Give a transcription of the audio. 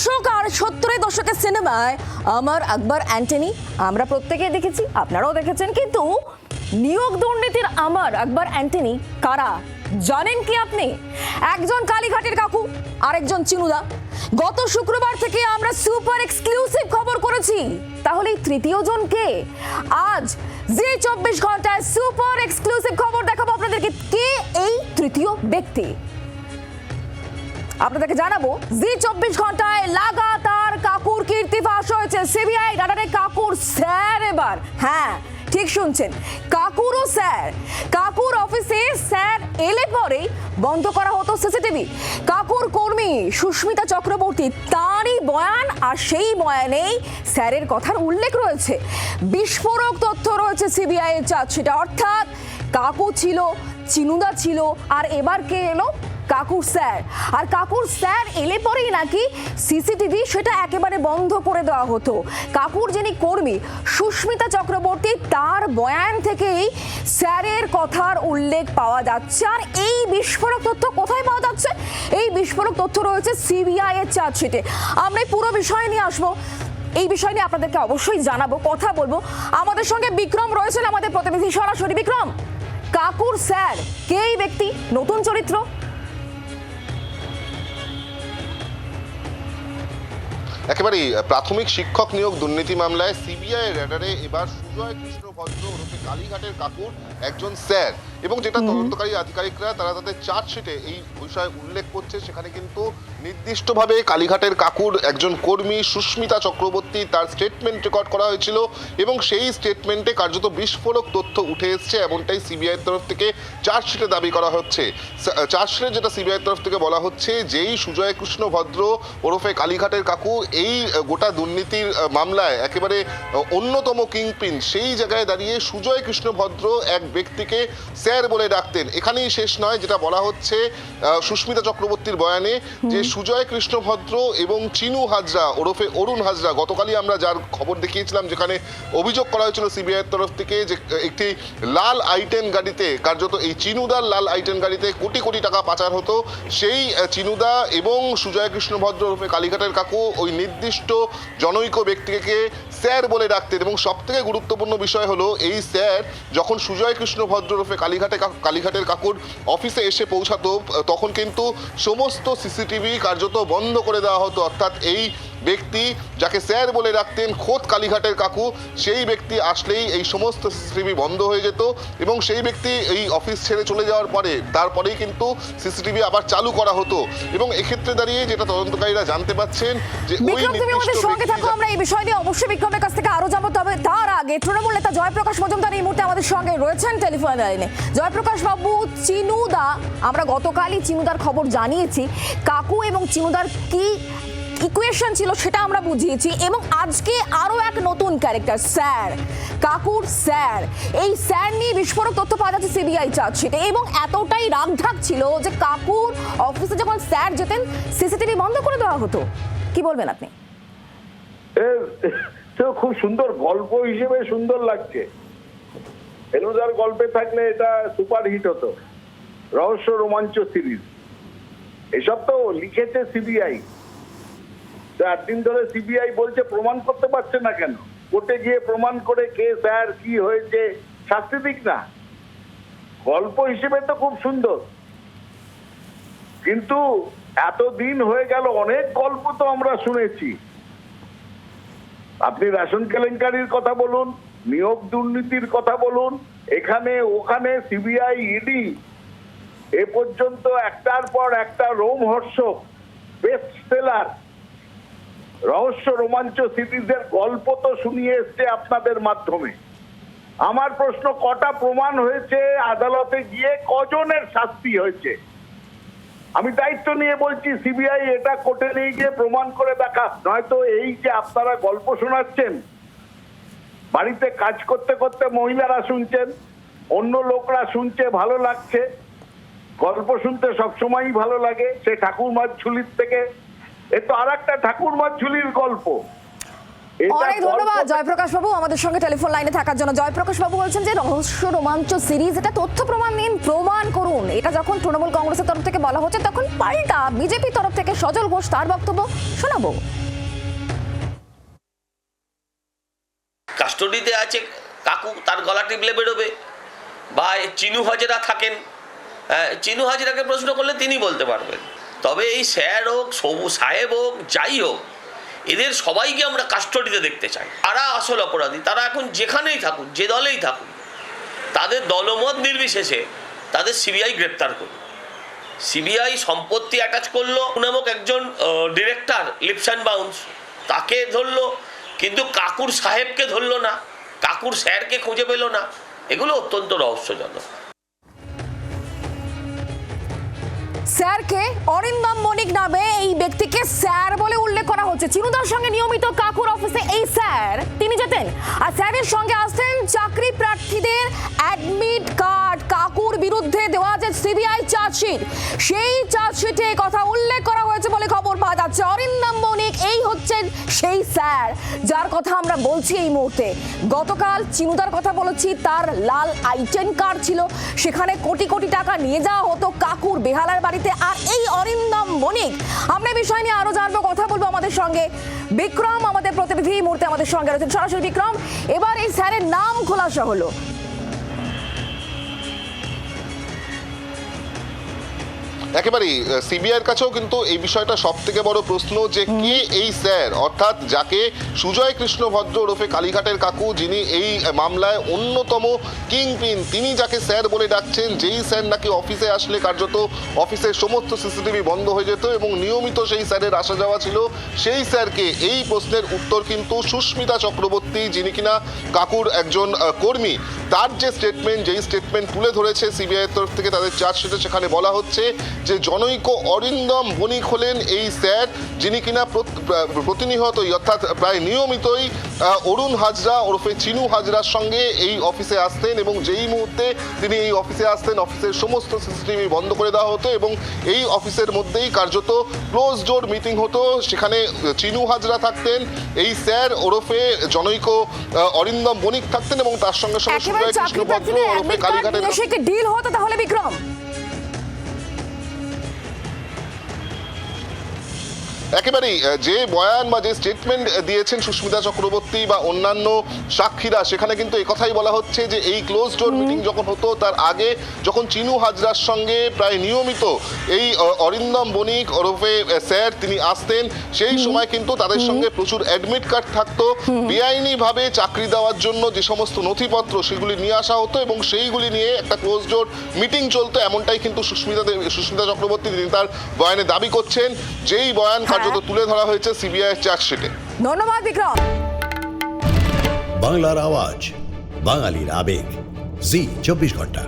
দশক আর সত্তরের দশকের সিনেমায় আমার আকবর অ্যান্টনি, আমরা প্রত্যেকে দেখেছি, আপনারাও দেখেছেন, কিন্তু নিয়োগ দুর্নীতির আমার আকবর অ্যান্টনি কারা? জানেন কি আপনি? একজন কালীঘাটের কাকু, আরেকজন চিনুদা। গত শুক্রবার থেকে আমরা সুপার এক্সক্লুসিভ খবর করেছি। তাহলে তৃতীয় জন কে? আজ জি চব্বিশ ঘন্টায় সুপার এক্সক্লুসিভ খবর দেখাবো আপনাদেরকে, কে এই তৃতীয় ব্যক্তি? আপনাদেরকে জানাব জি চব্বিশ ঘন্টায় হয়েছে সিবিআই রাডারে কাকুর স্যার এবার। হ্যাঁ ঠিক শুনছেন। কাকুরও স্যার। কাকুর অফিসে স্যার এলে পরেই বন্ধ করা হতো সিসিটিভি কাকুর কর্মী সুস্মিতা চক্রবর্তী, তারই বয়ান আর সেই বয়ানেই স্যারের কথার উল্লেখ রয়েছে। বিস্ফোরক তথ্য রয়েছে সিবিআই এর চার্জশিটে। অর্থাৎ কাকু ছিল, চিনুদা ছিল, আর এবার কে এলো? কাকুর স্যার। আর কাকুর স্যার এলে পরেই নাকি সিসিটিভি সেটা একেবারে বন্ধ করে দেওয়া হতো। কাকুর যিনি কর্মী, সুস্মিতা চক্রবর্তী, তার বয়ান থেকেই স্যারের কথার উল্লেখ পাওয়া যাচ্ছে। আর এই বিস্ফোরক তথ্য কোথায় পাওয়া যাচ্ছে? এই বিস্ফোরক তথ্য রয়েছে সিবিআই এর চার্জশিটে। আমরা পুরো বিষয় নিয়ে আসব। এই বিষয় নিয়ে আপনাদেরকে অবশ্যই জানাব, কথা বলব। আমাদের সঙ্গে বিক্রম রয়েছেন আমাদের প্রতিনিধি সরাসরি। বিক্রম, কাকুর স্যার কে এই ব্যক্তি? নতুন চরিত্র? একেবারেই প্রাথমিক শিক্ষক নিয়োগ দুর্নীতি মামলায় সিবিআই র্যাডারে এবার সুজয় কৃষ্ণ ভদ্র ওরফে কালীঘাটের কাকুর একজন স্যার। এবং যেটা তদন্তকারী আধিকারিকরা তারা তাদের চার্জশিটে এই বিষয়ে উল্লেখ করছে। সেখানে কিন্তু নির্দিষ্টভাবে কালীঘাটের কাকুর একজন কর্মী সুস্মিতা চক্রবর্তী তার স্টেটমেন্ট রেকর্ড করা হয়েছিল এবং সেই স্টেটমেন্টে কার্যত বিস্ফোরক তথ্য উঠে এসছে এমনটাই সিবিআইয়ের তরফ থেকে চার্জশিটে দাবি করা হচ্ছে। চার্জশিটে যেটা সিবিআইয়ের তরফ থেকে বলা হচ্ছে যেই সুজয় কৃষ্ণ ভদ্র ওরফে কালীঘাটের কাকু এই গোটা দুর্নীতির মামলায় একেবারে অন্যতম কিংপিন সেই জায়গায় দাঁড়িয়ে সুজয় কৃষ্ণ ভদ্র এক ব্যক্তিকে স্যার বলে ডাকতেন। এখানেই শেষ নয় যেটা বলা হচ্ছে সুস্মিতা চক্রবর্তীর বয়ানে যে সুজয় কৃষ্ণ ভদ্র এবং চিনু হাজরা ওরফে অরুণ হাজরা গতকালই আমরা যার খবর দেখিয়েছিলাম যেখানে অভিযোগ করা হয়েছিল সিবিআইয়ের তরফ থেকে যে একটি লাল আইটেন গাড়িতে কার্যত এই চিনুদার লাল আইটেন গাড়িতে কোটি কোটি টাকা পাচার হতো। সেই চিনুদা এবং সুজয় কৃষ্ণ ভদ্র ওরফে কালীঘাটের কাকু ওই নির্দিষ্ট জনৈক ব্যক্তিকে স্যার বলে ডাকতেন এবং সব থেকে গুরুত্বপূর্ণ বিষয় হলো এই স্যার যখন সুজয় কৃষ্ণ ভদ্র ওরফে কালীঘাটে কালীঘাটের কাকুর অফিসে এসে পৌঁছাতো, তখন কিন্তু সমস্ত সিসিটিভি কার্যত বন্ধ করে দেওয়া হতো। অর্থাৎ এই ব্যক্তি যাকে স্যার বলে রাখতেন খোদ কালীঘাটের কাকু সেই ব্যক্তি আসলেই এই সমস্ত সিসিটিভি বন্ধ হয়ে যেত এবং সেই ব্যক্তি এই অফিস ছেড়ে চলে যাওয়ার পরে তারপরেই কিন্তু সিসিটিভি আবার চালু করা হতো। এবং এক্ষেত্রে দাঁড়িয়ে যেটা তদন্তকারীরা জানতে পাচ্ছেন যে ওই নির্দিষ্ট সঙ্গে থাকো আমরা এই বিষয় নিয়ে অবশ্যই বিক্রমের কাছ থেকে আরও জানব। তবে তার আগে তৃণমূল নেতা জয়প্রকাশ মজুমদার এই মুহূর্তে আমাদের সঙ্গে রয়েছেন টেলিফোন লাইনে। জয়প্রকাশ বাবু চিনুদা আমরা গতকালই চিনুদার খবর জানিয়েছি। কাকু এবং চিনুদার কি ইকুয়েশন ছিল, সেটা আমরা বুঝিয়েছি। এবং আজকে আরও এক নতুন ক্যারেক্টার স্যার। কাকুর স্যার। এই স্যার নিয়ে বিস্ফোরক তথ্য পাওয়া যাচ্ছে সিবিআই চার্জশিটে। এবং এতটাই রাগঢাক ছিল যে কাকুর অফিসে যখন স্যার যেতেন সিসিটিভি বন্ধ করে দেওয়া হতো। কি বলবেন আপনি? খুব সুন্দর গল্প হিসেবে সুন্দর লাগছে। ফেলুদার গল্পে থাকলে এটা সুপার হিট হতো। রহস্য রোমাঞ্চ সিরিজ এসব তো লিখেছে সিবিআই চার দিন ধরে সিবিআই বলছে প্রমাণ করতে পারছে না কেন? কোর্টে গিয়ে প্রমাণ করে কে স্যার, কি হয়েছে, শাস্তি দিক না। গল্প হিসেবে তো খুব সুন্দর। কিন্তু এতদিন হয়ে গেল, অনেক গল্প তো আমরা শুনেছি। আপনি রেশন কেলেঙ্কারির কথা বলুন, নিয়োগ দুর্নীতির কথা বলুন, এখানে, ওখানে সিবিআই, ইডি, এ পর্যন্ত একটার পর একটা রোম রোমহর্ষক বেস্ট সেলার রহস্য রোমাঞ্চ সিরিজের গল্প তো শুনিয়ে এসছে আপনাদের মাধ্যমে। আমার প্রশ্ন, কটা প্রমাণ হয়েছে আদালতে গিয়ে কজনের শাস্তি হয়েছে? আমি দায়িত্ব নিয়ে বলছি, সিবিআই এটা কোর্টে নিয়ে গিয়ে প্রমাণ করে দেখা নয়তো এই যে আপনারা গল্প শোনাচ্ছেন, বাড়িতে কাজ করতে করতে মহিলারা শুনছেন, অন্য লোকরা শুনছে, ভালো লাগছে। গল্প শুনতে সবসময়ই ভালো লাগে। সে ঠাকুরমার ঝুলির থেকে এ তো আর একটা ঠাকুরমার ঝুলির গল্প। অনেক ধন্যবাদ জয়প্রকাশ বাবু। আমাদের সঙ্গে টেলিফোন লাইনে থাকার জন্য। জয়প্রকাশ বাবু বলছেন যে রহস্য রোমাঞ্চ সিরিজ এটা তথ্য প্রমাণ নিন প্রমাণ করুন। এটা যখন তৃণমূল কংগ্রেসের তরফ থেকে বলা হচ্ছে তখন পাল্টা বিজেপির তরফ থেকে সজল ঘোষ তার বক্তব্য শোনাবো। কাস্টডিতে আছে কাকু তার গলা টিপলে বেরোবে। বা এই চিনু হাজরা থাকেন হ্যাঁ, চিনু হাজরাকে প্রশ্ন করলে তিনি বলতে পারবেন। তবে এই স্যার হোক, সবু সাহেব হোক, যাই হোক, এদের সবাইকে আমরা কাস্টডিতে দেখতে চাই। তারা আসল অপরাধী, তারা এখন যেখানেই থাকুন যে দলেই থাকুন তাদের দলমত নির্বিশেষে তাদের সিবিআই গ্রেপ্তার করুন সিবিআই সম্পত্তি অ্যাটাচ করল নামক একজন ডিরেক্টর লিপস অ্যান্ড বাউন্স তাকে ধরলো, কিন্তু কাকুর সাহেবকে ধরলো না, কাকুর স্যারকে খুঁজে পেল না। এগুলো অত্যন্ত রহস্যজনক। স্যারকে অরিন্দম মনিক নামে এই ব্যক্তিকে স্যার বলে উল্লেখ করা হচ্ছে। চিনুদার সঙ্গে নিয়মিত কাকুর অফিসে এই স্যার, তিনি যেতেন। আর স্যারের সঙ্গে আসতেন চাকরি প্রার্থীদের অ্যাডমিট কার্ড, কাকুর বিরুদ্ধে দেওয়া যে সিবিআই চার্জশিট। সেই চার্জশিটে কথা উল্লেখ করা হয়েছে বলে খবর পাওয়া যাচ্ছে। অরিন্দম এই হচ্ছেন সেই স্যার, যার কথা আমরা বলছি এই মুহূর্তে। গতকাল চিনুদার কথা বলেছি, তার লাল আইটেন কার্ড ছিল। সেখানে কোটি কোটি টাকা নিয়ে যাওয়া হতো কাকুর বেহালার বাড়িতে। আর এই অরিন্দম মনিক, আমরা বিষয় নিয়ে আরও জানব, কথা বলব আমাদের সঙ্গে। বিক্রম, আমাদের প্রতিনিধি মুহূর্তে আমাদের সঙ্গে রয়েছেন। সরাসরি বিক্রম, এবার এই স্যারের নাম খোলাসা হলো। একেবারেই সিবিআইয়ের কাছেও কিন্তু এই বিষয়টা সব থেকে বড় প্রশ্ন যে কে এই স্যার? অর্থাৎ যাকে সুজয় কৃষ্ণ ভদ্র ওরফে কালীঘাটের কাকু যিনি এই মামলায় অন্যতম কিং পিন তিনি যাকে স্যার বলে ডাকছেন যেই স্যার নাকি অফিসে আসলে কার্যত অফিসের সমস্ত সিসিটিভি বন্ধ হয়ে যেত এবং নিয়মিত সেই স্যারের আসা যাওয়া ছিল সেই স্যারকে এই প্রশ্নের উত্তর কিন্তু সুস্মিতা চক্রবর্তী যিনি কিনা কাকুর একজন কর্মী তার যে স্টেটমেন্ট যেই স্টেটমেন্ট তুলে ধরেছে সিবিআই তরফ থেকে তাদের চার্জশিটে সেখানে বলা হচ্ছে যে জনৈক অরিন্দম বণিক হলেন এই স্যার যিনি কিনা প্রত- প্রা- প্রতিনিয়তই অর্থাৎ প্রায় নিয়মিতই অরুণ হাজরা ওরফে চিনু হাজরার সঙ্গে এই অফিসে আসতেন এবং যেই মুহূর্তে তিনি এই অফিসে আসতেন অফিসের সমস্ত সিসিটিভি বন্ধ করে দেওয়া হতো এবং এই অফিসের মধ্যেই কার্যত ক্লোজ ডোর মিটিং হতো। সেখানে চিনু হাজরা থাকতেন এই স্যার ওরফে জনৈক অরিন্দম বণিক থাকতেন এবং তার সঙ্গে সঙ্গে ডিল হতো তাহলে বিক্রম একেবারেই যে বয়ান বা যে স্টেটমেন্ট দিয়েছেন সুস্মিতা চক্রবর্তী বা অন্যান্য সাক্ষীরা সেখানে কিন্তু একথাই বলা হচ্ছে যে এই ক্লোজ ডোর মিটিং যখন হতো তার আগে যখন চিনু হাজরার সঙ্গে প্রায় নিয়মিত এই অরিন্দম বণিক ওরফে স্যার তিনি আসতেন সেই সময় কিন্তু তাদের সঙ্গে প্রচুর অ্যাডমিট কার্ড থাকতো। বেআইনিভাবে চাকরি দেওয়ার জন্য যে সমস্ত নথিপত্র সেগুলি নিয়ে আসা হতো এবং সেইগুলি নিয়ে একটা ক্লোজ ডোর মিটিং চলতো এমনটাই কিন্তু সুস্মিতা সুস্মিতা চক্রবর্তী তিনি তার বয়ানে দাবি করছেন। যেই বয়ান কার্যত তুলে ধরা হয়েছে সিবিআই চার্জশিটে। ধন্যবাদ বিক্রম। বাংলার আওয়াজ বাঙালির আবেগ। জি চব্বিশ ঘণ্টা।